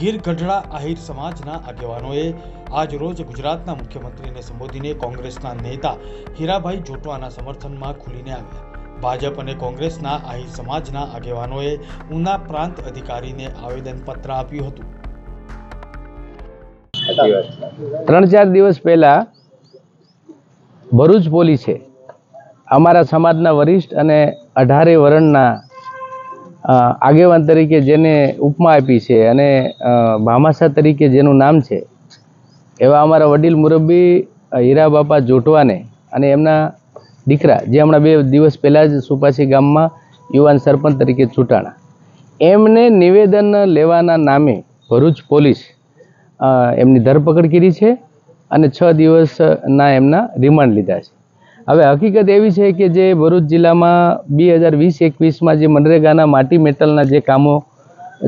ગીર ગઢડા આહિર સમાજના આગેવાનોએ આજ રોજ ગુજરાતના મુખ્યમંત્રીને સંબોધીને કોંગ્રેસના નેતા હીરાભાઈ જોટવાના સમર્થનમાં ખુલીને આવ્યા. ભાજપ અને કોંગ્રેસના આહિર સમાજના આગેવાનોએ ઉના પ્રાંત અધિકારીને આવેદનપત્ર આપ્યું હતું. ત્રણ ચાર દિવસ પહેલા ભરૂચ પોલીસે અમારા સમાજના વરિષ્ઠ અને અઢારે વર્ણના આગેવાન તરીકે જેને ઉપમા આપી છે અને અ, ભામાસા તરીકે જેનું નામ છે એવા અમારા વડીલ મુરબ્બી હીરા બાપા જોટવાને અને એમના દીકરા જે હમણાં બે દિવસ પહેલાં જ સુપાસી ગામમાં યુવાન સરપંચ તરીકે ચૂંટાણા. એમને નિવેદન લેવાના નામે ભરૂચ પોલીસ એમની ધરપકડ કરી છે અને છ દિવસના એમના રિમાન્ડ લીધા છે. હવે હકીકત એવી છે કે જે ભરૂચ જિલ્લામાં બે હજાર વીસ એકવીસમાં જે મનરેગાના માટી મેટલના જે કામો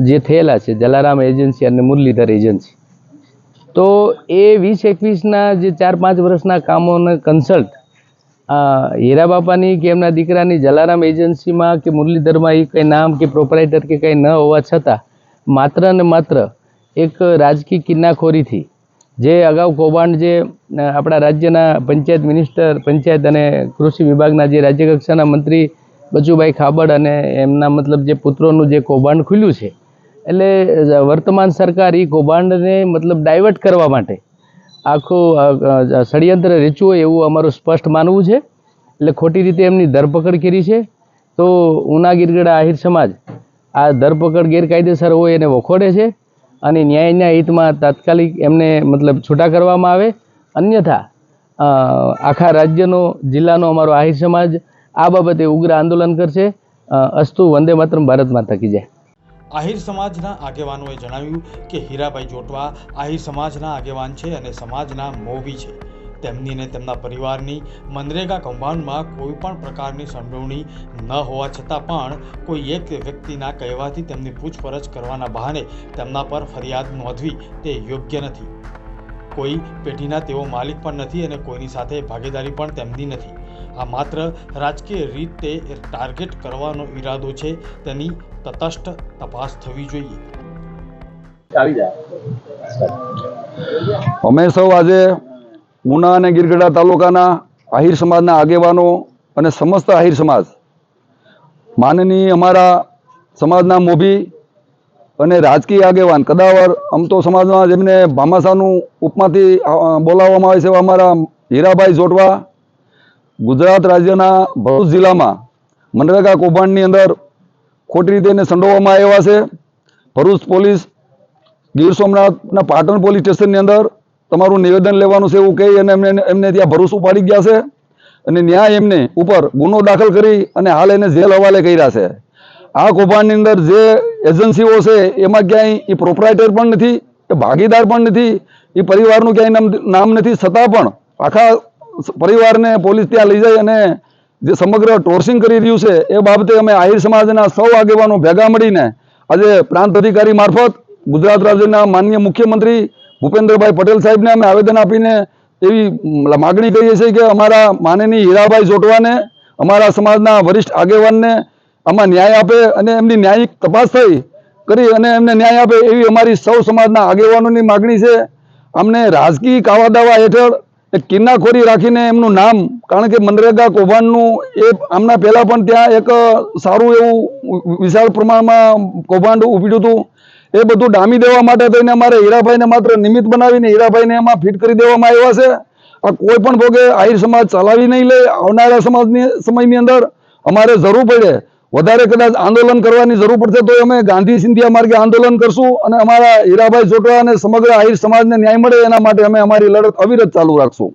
જે થયેલા છે, જલારામ એજન્સી અને મુરલીધર એજન્સી, તો એ વીસ એકવીસના જે ચાર પાંચ વર્ષના કામોને કન્સલ્ટ હીરા બાપાની કે એમના દીકરાની જલારામ એજન્સીમાં કે મુરલીધરમાં એ કંઈ નામ કે પ્રોપરાઇટર કે કંઈ ન હોવા છતાં માત્ર ને માત્ર એક રાજકીય કિન્નાખોરીથી જે અગાઉ કૌભાંડ જે આપણા રાજ્યના પંચાયત મિનિસ્ટર, પંચાયત અને કૃષિ વિભાગના જે રાજ્ય કક્ષાના મંત્રી બચુભાઈ ખાબડ અને એમના મતલબ જે પુત્રોનું જે કૌભાંડ ખુલ્યું છે, એટલે વર્તમાન સરકાર એ કૌભાંડને મતલબ ડાયવર્ટ કરવા માટે આખું ષડયંત્ર રેચવું હોય એવું અમારું સ્પષ્ટ માનવું છે, એટલે ખોટી રીતે એમની ધરપકડ કરી છે, તો ઉના ગીરગડા આહિર સમાજ આ ધરપકડ ગેરકાયદેસર હોય એને વખોડે છે અને ન્યાયના હિતમાં તાત્કાલિક એમને મતલબ છૂટા કરવામાં આવે. અન્યથા આખા રાજ્યનો, જિલ્લાનો અમારો આહિર સમાજ આ બાબતે ઉગ્ર આંદોલન કરશે. અસ્તુ વંદે માતરમ ભારતમાં થકી જાય. આહિર સમાજના આગેવાનોએ જણાવ્યું કે હીરાભાઈ જોટવા આહિર સમાજના આગેવાન છે અને સમાજના મોભી છે. તેમની અને તેમના પરિવારની મનરેગા કૌભાંડમાં કોઈ પણ પ્રકારની સંડોવણી ન હોવા છતાં પણ કોઈ એક વ્યક્તિના કહેવાથી તેમની પૂછપરછ કરવાના બહાને તેમના પર ફરિયાદ નોંધવી તે યોગ્ય નથી. કોઈ પેઢીના તેઓ માલિક પણ નથી અને કોઈની સાથે ભાગીદારી પણ તેમની નથી. આ માત્ર રાજકીય રીતે ટાર્ગેટ કરવાનો ઈરાદો છે તેની તટસ્થ તપાસ થવી જોઈએ. અમે સૌ આજે ઉના અને ગીરગઢડા તાલુકાના આહિર સમાજના આગેવાનો અને સમસ્ત આહિર સમાજ. માનનીય અમારા સમાજના મોભી અને રાજકીય આગેવાન કદાવર આમ તો સમાજમાં જેમને ભામાસાનું ઉપમાથી બોલાવવામાં આવે છે અમારા હીરાભાઈ જોટવા, ગુજરાત રાજ્યના ભરૂચ જિલ્લામાં મનરેગા કૌભાંડની અંદર ખોટી રીતે એને સંડોવવામાં આવ્યા છે. ભરૂચ પોલીસ ગીર સોમનાથના પાટણ પોલીસ સ્ટેશનની અંદર તમારું નિવેદન લેવાનું છે એવું કહી અને એમને એમને ત્યાં ભરોસો પાડી ગયા છે. અને ન્યાય એમને ઉપર ગુનો દાખલ કરી અને હાલ એને જેલ હવાલે કર્યા છે. આ કૌભાંડની અંદર જે એજન્સીઓ છે, એમાં ક્યાંય એ પ્રોપરાઇટર પણ નથી, એ ભાગીદાર પણ નથી, એ પરિવારનું ક્યાંય નામ નથી છતાં પણ આખા પરિવારને પોલીસ ત્યાં લઈ જાય અને જે સમગ્ર ટોર્સિંગ કરી રહ્યું છે, એ બાબતે અમે આહિર સમાજના સૌ આગેવાનો ભેગા મળીને આજે પ્રાંત અધિકારી મારફત ગુજરાત રાજ્યના માનનીય મુખ્યમંત્રી ભૂપેન્દ્રભાઈ પટેલ સાહેબને અમે આવેદન આપીને એવી માગણી કરીએ છીએ કે અમારા માનનીય હીરાભાઈ જોટવાને અમારા સમાજના વરિષ્ઠ આગેવાનને આમાં ન્યાય આપે અને એમની ન્યાયિક તપાસ થઈ કરી અને એમને ન્યાય આપે એવી અમારી સૌ સમાજના આગેવાનોની માગણી છે. અમને રાજકીય કાવા દાવા હેઠળ એક કિન્નાખોરી રાખીને એમનું નામ, કારણ કે મનરેગા કૌભાંડનું એ આમના પહેલાં પણ ત્યાં એક સારું એવું વિશાળ પ્રમાણમાં કૌભાંડ ઉપડ્યું હતું. એ બધું ડામી દેવા માટે થઈને અમારે હીરાભાઈને માત્ર નિમિત્ત બનાવીને હીરાભાઈને એમાં ફિટ કરી દેવામાં આવ્યા છે. આ કોઈ પણ ભોગે આહિર સમાજ ચલાવી નહીં લે, આવનારા સમાજની, સમયની અંદર અમારે જરૂર પડે. વધારે કદાચ આંદોલન કરવાની જરૂર પડશે તો અમે ગાંધી સિંધિયા માર્ગે આંદોલન કરશું અને અમારા હીરાભાઈ જોટવા અને સમગ્ર આહિર સમાજને ન્યાય મળે એના માટે અમે અમારી લડત અવિરત ચાલુ રાખશું.